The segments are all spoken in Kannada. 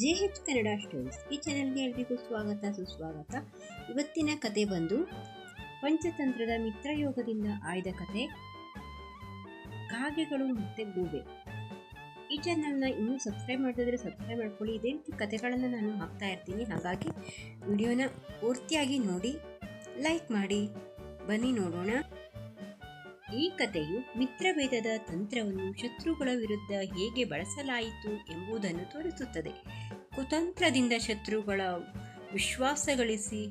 ಜೆ ಹೆಚ್ ಕನ್ನಡ ಸ್ಟೋರೀಸ್. ಈ ಚಾನೆಲ್ಗೆ ಎಲ್ರಿಗೂ ಸ್ವಾಗತ, ಸುಸ್ವಾಗತ. ಇವತ್ತಿನ ಕತೆ ಬಂದು ಪಂಚತಂತ್ರದ ಮಿತ್ರಯೋಗದಿಂದ ಆಯ್ದ ಕತೆ, ಕಾಗೆಗಳು ಮತ್ತೆ ಗೂಬೆ. ಈ ಚಾನಲ್ನ ಇನ್ನೂ ಸಬ್ಸ್ಕ್ರೈಬ್ ಮಾಡಿದ್ರೆ ಸಬ್ಸ್ಕ್ರೈಬ್ ಮಾಡ್ಕೊಳ್ಳಿ. ಇದೇ ರೀತಿ ಕತೆಗಳನ್ನು ನಾನು ಹಾಕ್ತಾ ಇರ್ತೀನಿ. ಹಾಗಾಗಿ ವಿಡಿಯೋನ ಪೂರ್ತಿಯಾಗಿ ನೋಡಿ, ಲೈಕ್ ಮಾಡಿ, ಬನ್ನಿ ನೋಡೋಣ. ಈ ಕಥೆಯು ಮಿತ್ರಭೇದದ ತಂತ್ರವನ್ನು ಶತ್ರುಗಳ ವಿರುದ್ಧ ಹೇಗೆ ಬಳಸಲಾಯಿತು ಎಂಬುದನ್ನು ತೋರಿಸುತ್ತದೆ. ಕುತಂತ್ರದಿಂದ ಶತ್ರುಗಳ ವಿಶ್ವಾಸಗಳಿಸಿ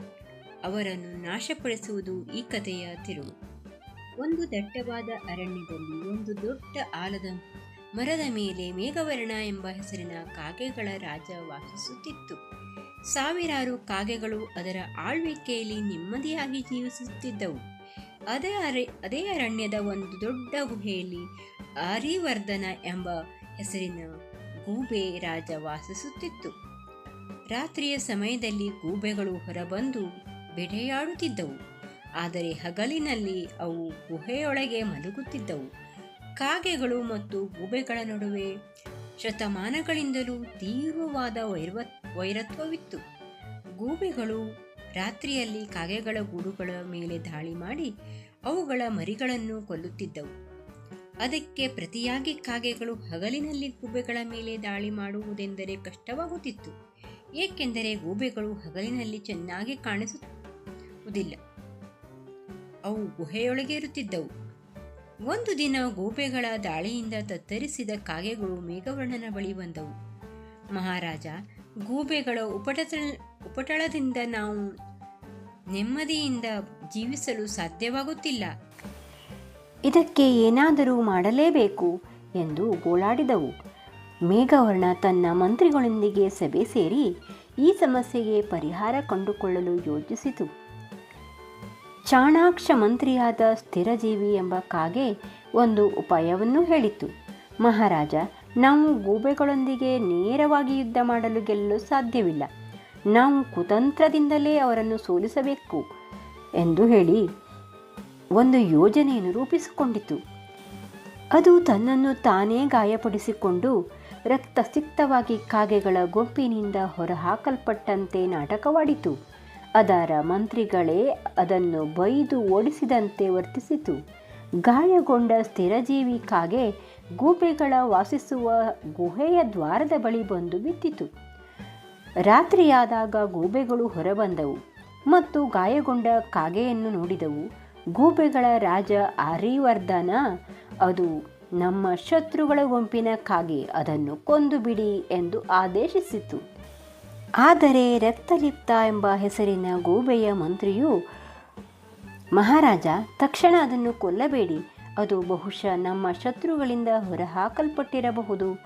ಅವರನ್ನು ನಾಶಪಡಿಸುವುದು ಈ ಕಥೆಯ ತಿರುವು. ಒಂದು ದಟ್ಟವಾದ ಅರಣ್ಯದಲ್ಲಿ ಒಂದು ದೊಡ್ಡ ಆಲದ ಮರದ ಮೇಲೆ ಮೇಘವರ್ಣ ಎಂಬ ಹೆಸರಿನ ಕಾಗೆಗಳ ರಾಜ ವಾಸಿಸುತ್ತಿತ್ತು. ಸಾವಿರಾರು ಕಾಗೆಗಳು ಅದರ ಆಳ್ವಿಕೆಯಲ್ಲಿ ನೆಮ್ಮದಿಯಾಗಿ ಜೀವಿಸುತ್ತಿದ್ದವು. ಅದೇ ಅರೆ, ಅದೇ ಅರಣ್ಯದ ಒಂದು ದೊಡ್ಡ ಗುಹೆಯಲ್ಲಿ ಆರಿವರ್ಧನ ಎಂಬ ಹೆಸರಿನ ಗೂಬೆ ರಾಜ ವಾಸಿಸುತ್ತಿತ್ತು. ರಾತ್ರಿಯ ಸಮಯದಲ್ಲಿ ಗೂಬೆಗಳು ಹೊರಬಂದು ಬೆಡೆಯಾಡುತ್ತಿದ್ದವು ಆದರೆ ಹಗಲಿನಲ್ಲಿ ಅವು ಗುಹೆಯೊಳಗೆ ಮಲಗುತ್ತಿದ್ದವು. ಕಾಗೆಗಳು ಮತ್ತು ಗೂಬೆಗಳ ನಡುವೆ ಶತಮಾನಗಳಿಂದಲೂ ತೀವ್ರವಾದ ವೈರ್ವ, ವೈರತ್ವವಿತ್ತು. ಗೂಬೆಗಳು ರಾತ್ರಿಯಲ್ಲಿ ಕಾಗೆಗಳ ಗೂಡುಗಳ ಮೇಲೆ ದಾಳಿ ಮಾಡಿ ಅವುಗಳ ಮರಿಗಳನ್ನು ಕೊಲ್ಲುತ್ತಿದ್ದವು. ಅದಕ್ಕೆ ಪ್ರತಿಯಾಗಿ ಕಾಗೆಗಳು ಹಗಲಿನಲ್ಲಿ ಗೂಬೆಗಳ ಮೇಲೆ ದಾಳಿ ಮಾಡುವುದೆಂದರೆ ಕಷ್ಟವಾಗುತ್ತಿತ್ತು. ಏಕೆಂದರೆ ಗೂಬೆಗಳು ಹಗಲಿನಲ್ಲಿ ಚೆನ್ನಾಗಿ ಕಾಣಿಸುವುದಿಲ್ಲ. ಅವು ಗುಹೆಯೊಳಗೆ ಇರುತ್ತಿದ್ದವು. ಒಂದು ದಿನ ಗೂಬೆಗಳ ದಾಳಿಯಿಂದ ತತ್ತರಿಸಿದ ಕಾಗೆಗಳು ಮೇಘವರ್ಣನ ಬಳಿ ಬಂದವು. ಮಹಾರಾಜ ಗೂಬೆಗಳ ಉಪಟಳ, ಉಪಟಳದಿಂದ ನಾವು ನೆಮ್ಮದಿಯಿಂದ ಜೀವಿಸಲು ಸಾಧ್ಯವಾಗುತ್ತಿಲ್ಲ. ಇದಕ್ಕೆ ಏನಾದರೂ ಮಾಡಲೇಬೇಕು ಎಂದು ಗೋಳಾಡಿದವು. ಮೇಘವರ್ಣ ತನ್ನ ಮಂತ್ರಿಗಳೊಂದಿಗೆ ಸಭೆ ಸೇರಿ ಈ ಸಮಸ್ಯೆಗೆ ಪರಿಹಾರ ಕಂಡುಕೊಳ್ಳಲು ಯೋಚಿಸಿತು. ಚಾಣಾಕ್ಷ ಮಂತ್ರಿಯಾದ ಸ್ಥಿರಜೀವಿ ಎಂಬ ಕಾಗೆ ಒಂದು ಉಪಾಯವನ್ನು ಹೇಳಿತು. ಮಹಾರಾಜ, ನಾವು ಗೂಬೆಗಳೊಂದಿಗೆ ನೇರವಾಗಿ ಯುದ್ಧ ಮಾಡಲು ಗೆಲ್ಲಲು ಸಾಧ್ಯವಿಲ್ಲ. ನಾವು ಕುತಂತ್ರದಿಂದಲೇ ಅವರನ್ನು ಸೋಲಿಸಬೇಕು ಎಂದು ಹೇಳಿ ಒಂದು ಯೋಜನೆಯನ್ನು ರೂಪಿಸಿಕೊಂಡಿತು. ಅದು ತನ್ನನ್ನು ತಾನೇ ಗಾಯಪಡಿಸಿಕೊಂಡು ರಕ್ತಸಿಕ್ತವಾಗಿ ಕಾಗೆಗಳ ಗುಂಪಿನಿಂದ ಹೊರಹಾಕಲ್ಪಟ್ಟಂತೆ ನಾಟಕವಾಡಿತು. ಅದರ ಮಂತ್ರಿಗಳೇ ಅದನ್ನು ಬೈದು ಓಡಿಸಿದಂತೆ ವರ್ತಿಸಿತು. ಗಾಯಗೊಂಡ ಸ್ಥಿರಜೀವಿ ಕಾಗೆ ಗೂಬೆಗಳ ವಾಸಿಸುವ ಗುಹೆಯ ದ್ವಾರದ ಬಳಿ ಬಂದು ಬಿದ್ದಿತು ರಾತ್ರಿಯಾದಾಗ ಗೂಬೆಗಳು ಹೊರಬಂದವು ಮತ್ತು ಗಾಯಗೊಂಡ ಕಾಗೆಯನ್ನು ನೋಡಿದವು. ಗೂಬೆಗಳ ರಾಜ ಆರಿವರ್ಧನ ಅದು ನಮ್ಮ ಶತ್ರುಗಳ ಗುಂಪಿನ ಕಾಗೆ ಅದನ್ನು ಕೊಂದು ಬಿಡಿ ಎಂದು ಆದೇಶಿಸಿತು. ಆದರೆ ರಕ್ತಲಿಪ್ತ ಎಂಬ ಹೆಸರಿನ ಗೂಬೆಯ ಮಂತ್ರಿಯು, ಮಹಾರಾಜ, ತಕ್ಷಣ ಅದನ್ನು ಕೊಲ್ಲಬೇಡಿ. ಅದು ಬಹುಶಃ ನಮ್ಮ ಶತ್ರುಗಳಿಂದ ಹೊರಹಾಕಲ್ಪಟ್ಟಿರಬಹುದು.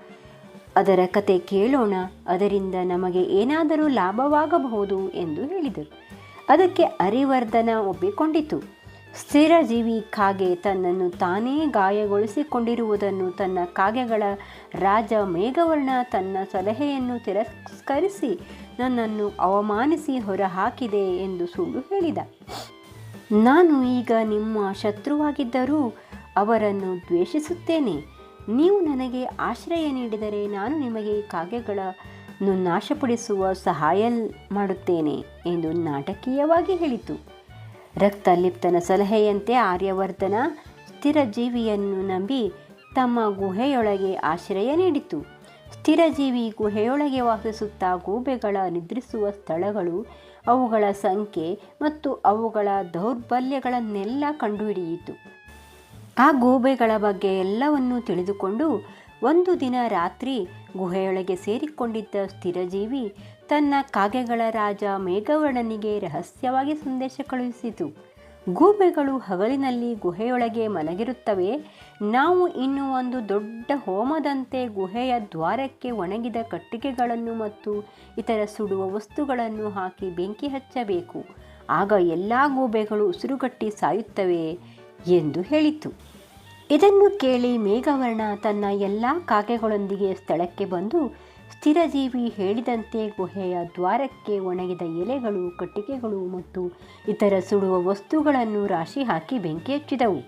ಅದರ ಕತೆ ಕೇಳೋಣ. ಅದರಿಂದ ನಮಗೆ ಏನಾದರೂ ಲಾಭವಾಗಬಹುದು ಎಂದು ಹೇಳಿದರು. ಅದಕ್ಕೆ ಅರಿವರ್ಧನ ಒಪ್ಪಿಕೊಂಡಿತು. ಸ್ಥಿರಜೀವಿ ಕಾಗೆ ತನ್ನನ್ನು ತಾನೇ ಗಾಯಗೊಳಿಸಿಕೊಂಡಿರುವುದನ್ನು ತನ್ನ ಕಾಗೆಗಳ ರಾಜ ಮೇಘವರ್ಣ ತನ್ನ ಸಲಹೆಯನ್ನು ತಿರಸ್ಕರಿಸಿ ನನ್ನನ್ನು ಅವಮಾನಿಸಿ ಹೊರಹಾಕಿದೆ ಎಂದು ಸುಳ್ಳು ಹೇಳಿದ. ನಾನು ಈಗ ನಿಮ್ಮ ಶತ್ರುವಾಗಿದ್ದರೂ ಅವರನ್ನು ದ್ವೇಷಿಸುತ್ತೇನೆ. ನೀವು ನನಗೆ ಆಶ್ರಯ ನೀಡಿದರೆ ನಾನು ನಿಮಗೆ ಕಾಗೆಗಳನ್ನು ನಾಶಪಡಿಸುವ ಸಹಾಯ ಮಾಡುತ್ತೇನೆ ಎಂದು ನಾಟಕೀಯವಾಗಿ ಹೇಳಿತು. ರಕ್ತಲಿಪ್ತನ ಸಲಹೆಯಂತೆ ಆರ್ಯವರ್ಧನ ಸ್ಥಿರಜೀವಿಯನ್ನು ನಂಬಿ ತಮ್ಮ ಗುಹೆಯೊಳಗೆ ಆಶ್ರಯ ನೀಡಿತು. ಸ್ಥಿರಜೀವಿ ಗುಹೆಯೊಳಗೆ ವಾಸಿಸುತ್ತಾ ಗೂಬೆಗಳ ನಿದ್ರಿಸುವ ಸ್ಥಳಗಳು, ಅವುಗಳ ಸಂಖ್ಯೆ ಮತ್ತು ಅವುಗಳ ದೌರ್ಬಲ್ಯಗಳನ್ನೆಲ್ಲ ಕಂಡುಹಿಡಿಯಿತು. ಆ ಗೂಬೆಗಳ ಬಗ್ಗೆ ಎಲ್ಲವನ್ನೂ ತಿಳಿದುಕೊಂಡು ಒಂದು ದಿನ ರಾತ್ರಿ ಗುಹೆಯೊಳಗೆ ಸೇರಿಕೊಂಡಿದ್ದ ಸ್ಥಿರಜೀವಿ ತನ್ನ ಕಾಗೆಗಳ ರಾಜ ಮೇಘವರ್ಣನಿಗೆ ರಹಸ್ಯವಾಗಿ ಸಂದೇಶ ಕಳುಹಿಸಿತು. ಗೂಬೆಗಳು ಹಗಲಿನಲ್ಲಿ ಗುಹೆಯೊಳಗೆ ಮಲಗಿರುತ್ತವೆ. ನಾವು ಇನ್ನು ಒಂದು ದೊಡ್ಡ ಹೋಮದಂತೆ ಗುಹೆಯ ದ್ವಾರಕ್ಕೆ ಒಣಗಿದ ಕಟ್ಟಿಗೆಗಳನ್ನು ಮತ್ತು ಇತರ ಸುಡುವ ವಸ್ತುಗಳನ್ನು ಹಾಕಿ ಬೆಂಕಿ ಹಚ್ಚಬೇಕು. ಆಗ ಎಲ್ಲ ಗೂಬೆಗಳು ಉಸಿರುಗಟ್ಟಿ ಸಾಯುತ್ತವೆ ಎಂದು ಹೇಳಿತು. ಇದನ್ನು ಕೇಳಿ ಮೇಘವರ್ಣ ತನ್ನ ಎಲ್ಲ ಕಾಕೆಗಳೊಂದಿಗೆ ಸ್ಥಳಕ್ಕೆ ಬಂದು ಸ್ಥಿರಜೀವಿ ಹೇಳಿದಂತೆ ಗುಹೆಯ ದ್ವಾರಕ್ಕೆ ಒಣಗಿದ ಎಲೆಗಳು, ಕಟ್ಟಿಗೆಗಳು ಮತ್ತು ಇತರ ಸುಡುವ ವಸ್ತುಗಳನ್ನು ರಾಶಿ ಹಾಕಿ ಬೆಂಕಿ ಹಚ್ಚಿದವು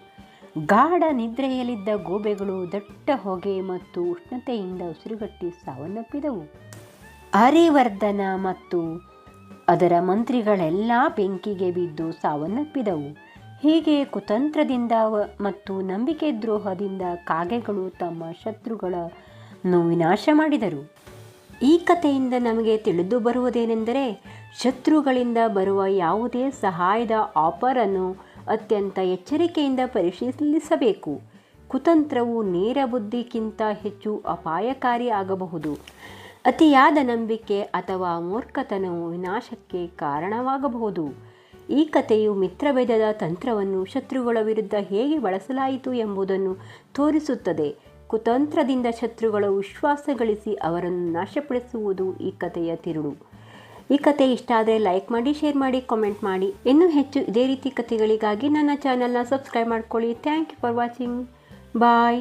ಗಾಢ ನಿದ್ರೆಯಲ್ಲಿದ್ದ ಗೋಬೆಗಳು ದಟ್ಟ ಹೊಗೆ ಮತ್ತು ಉಷ್ಣತೆಯಿಂದ ಉಸಿರುಗಟ್ಟಿ ಸಾವನ್ನಪ್ಪಿದವು. ಆರ್ಯವರ್ಧನ ಮತ್ತು ಅದರ ಮಂತ್ರಿಗಳೆಲ್ಲ ಬೆಂಕಿಗೆ ಬಿದ್ದು ಸಾವನ್ನಪ್ಪಿದವು. ಹೀಗೆ ಕುತಂತ್ರದಿಂದ ಮತ್ತು ನಂಬಿಕೆ ದ್ರೋಹದಿಂದ ಕಾಗೆಗಳು ತಮ್ಮ ಶತ್ರುಗಳನ್ನು ವಿನಾಶ ಮಾಡಿದರು. ಈ ಕಥೆಯಿಂದ ನಮಗೆ ತಿಳಿದು ಬರುವುದೇನೆಂದರೆ, ಶತ್ರುಗಳಿಂದ ಬರುವ ಯಾವುದೇ ಸಹಾಯದ ಆಫರನ್ನು ಅತ್ಯಂತ ಎಚ್ಚರಿಕೆಯಿಂದ ಪರಿಶೀಲಿಸಬೇಕು. ಕುತಂತ್ರವು ನೇರ ಬುದ್ಧಿಗಿಂತ ಹೆಚ್ಚು ಅಪಾಯಕಾರಿ ಆಗಬಹುದು. ಅತಿಯಾದ ನಂಬಿಕೆ ಅಥವಾ ಮೂರ್ಖತನವು ವಿನಾಶಕ್ಕೆ ಕಾರಣವಾಗಬಹುದು. ಈ ಕಥೆಯು ಮಿತ್ರಭೇದದ ತಂತ್ರವನ್ನು ಶತ್ರುಗಳ ವಿರುದ್ಧ ಹೇಗೆ ಬಳಸಲಾಯಿತು ಎಂಬುದನ್ನು ತೋರಿಸುತ್ತದೆ. ಕುತಂತ್ರದಿಂದ ಶತ್ರುಗಳ ವಿಶ್ವಾಸ ಗಳಿಸಿ ಅವರನ್ನು ನಾಶಪಡಿಸುವುದು ಈ ಕಥೆಯ ತಿರುಳು. ಈ ಕತೆ ಇಷ್ಟ ಆದರೆ ಲೈಕ್ ಮಾಡಿ ಶೇರ್ ಮಾಡಿ ಕಾಮೆಂಟ್ ಮಾಡಿ. ಇನ್ನೂ ಹೆಚ್ಚು ಇದೇ ರೀತಿ ಕಥೆಗಳಿಗಾಗಿ ನನ್ನ ಚಾನಲ್ನ ಸಬ್ಸ್ಕ್ರೈಬ್ ಮಾಡ್ಕೊಳ್ಳಿ. Thank you for watching bye